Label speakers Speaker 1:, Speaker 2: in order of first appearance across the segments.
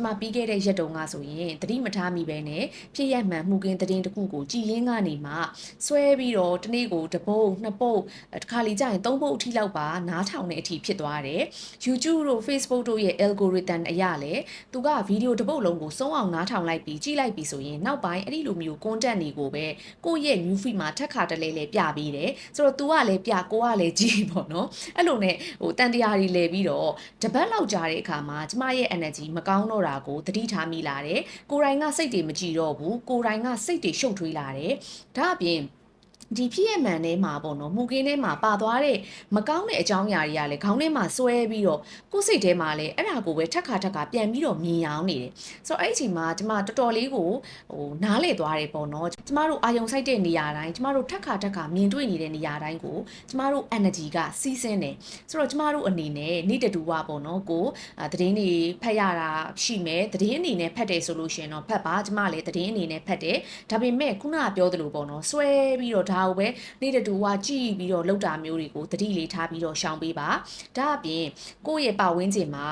Speaker 1: ကျမပြီးခဲ့တဲ့ရက်တုန်းကဆိုရင်သတိမထားမိပဲနဲ့ဖြစ်ရက်မှန်မှုကင်းသတင်းတစ်ခုကိုကြည်ရင်းကနေမှဆွဲပြီးတော့တစ်နေ့ကိုတစ်ပုတ်နှစ်ပုတ်တစ်ခါလေကြာရင်သုံးပုတ်အထိလောက်ပါနားထောင်တဲ့အထိဖြစ်သွားတယ် YouTube တို့ Facebook တို့ရဲ့ algorithm အရလဲသူကဗီဒီယိုတစ်ပုတ်လုံးကိုစုံအောင်နားထောင်လိုက်ပြီးကြည့်လိုက်ပြီးဆိုရင်နောက်ပိုင်းအဲ့ဒီလိုမျိုး content တွေကိုပဲကိုယ့်ရဲ့ new feed မှာထက်ခါတလဲလဲပြပေးတယ်ဆိုတော့ तू ကလည်းပြကိုကလည်းကြည့်ပေါ့နော်အဲ့လိုနဲ့ဟိုတန်တရားတွေလဲပြီးတော့တပတ်လောက်ကြာတဲ့အခါမှာကျမရဲ့ energy မကောင်းတော့တာကိုသတိထားမိလာတယ်ကိုယ်တိုင်ကစိတ်တွေမကြည်တော့ဘူးကိုယ်တိုင်ကစိတ်တွေရှုပ်ထွေးလာတယ်ဒါအပြင် ဒီဖြစ်ရမှန်ထဲမှာပေါ့နော်မူကင်းထဲမှာပါသွားတဲ့မကောင်းတဲ့အကြောင်းအရာတွေကလည်းခေါင်းထဲမှာစွဲပြီးတော့ကိုယ်စိတ်ထဲမှာလည်းအဲ့ဒါကိုပဲထက်ခါထက်ခါပြန်ပြီးတော့မြင်အောင်နေတယ်ဆိုတော့အဲ့ဒီအချိန်မှာကျမတော်တော်လေးကိုဟိုနားလေသွားတယ်ပေါ့နော်ကျမတို့အာယုံဆိုင်တဲ့နေရာတိုင်းကျမတို့ထက်ခါထက်ခါမြင်တွေ့နေတဲ့နေရာတိုင်းကိုကျမတို့ energy ကစီးဆင်းတယ်ဆိုတော့ကျမတို့အနေနဲ့နေ့တတူဝပေါ့နော်ကိုအာသတင်းတွေဖတ်ရတာရှိမယ်သတင်းအနေနဲ့ဖတ်တယ်ဆိုလို့ရှိရင်တော့ဖတ်ပါကျမလည်းသတင်းအနေနဲ့ဖတ်တယ်ဒါပေမဲ့ခုနကပြောသလိုပေါ့နော်စွဲပြီးတော့ဒါကိုပဲနေ့တတူဝကြည့်ပြီးတော့လောက်တာမျိုးတွေကိုသတိလေးထားပြီးတော့ရှောင်ပေးပါဒါအပြင်ကိုယ့်ရဲ့ပတ်ဝန်းကျင်မှာ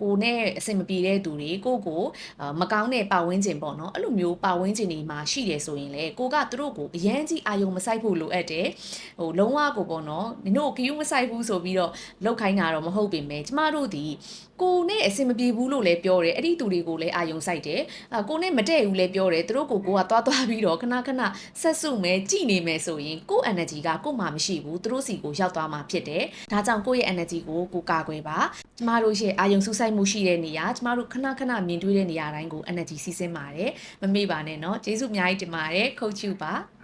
Speaker 1: ကိုယ်နဲ့အဆင်မပြေတဲ့သူတွေကိုယ့်ကိုအာမကောင်းတဲ့ပတ်ဝန်းကျင်ပေါ့နော်အဲ့လိုမျိုးပတ်ဝန်းကျင်တွေမှာရှိတယ်ဆိုရင်လေကိုကသူတို့ကိုအရန်ကြီးအာယုံမဆိုင်ဖို့လိုအပ်တယ်ဟိုလုံးဝကိုပေါ့နော်နင်တို့ကယူမဆိုင်ဘူးဆိုပြီးတော့လောက်ခိုင်းတာတော့မဟုတ်ပေမဲ့ကျမတို့ဒီကိုနဲ့အဆင်မပြေဘူးလို့လည်းပြောတယ်အဲ့ဒီသူတွေကိုလည်းအာယုံဆိုင်တယ်အာကိုနဲ့မတည့်ဘူးလည်းပြောတယ်သူတို့ကိုကိုကသွားသွားပြီးတော့ခဏခဏဆက်စုမယ်ကြည်နေမယ်ဆိုဆိုရင်ကိုယ့် energy ကကို့မှာမရှိဘူးသူတို့စီကိုရောက်သွားမှာဖြစ်တယ်။ဒါကြောင့်ကိုယ့်ရဲ့ energy ကိုကိုကာကွယ်ပါ။ကျမတို့ရဲ့အာယုံစူးစိုက်မှုရှိတဲ့နေရာကျမတို့ခဏခဏမြင်တွေ့တဲ့နေရာတိုင်းကို energy စီးဆင်းပါတယ်။မမေ့ပါနဲ့နော်။ကျေးဇူးအများကြီးတင်ပါတယ်။ခုတ်ချူပါ။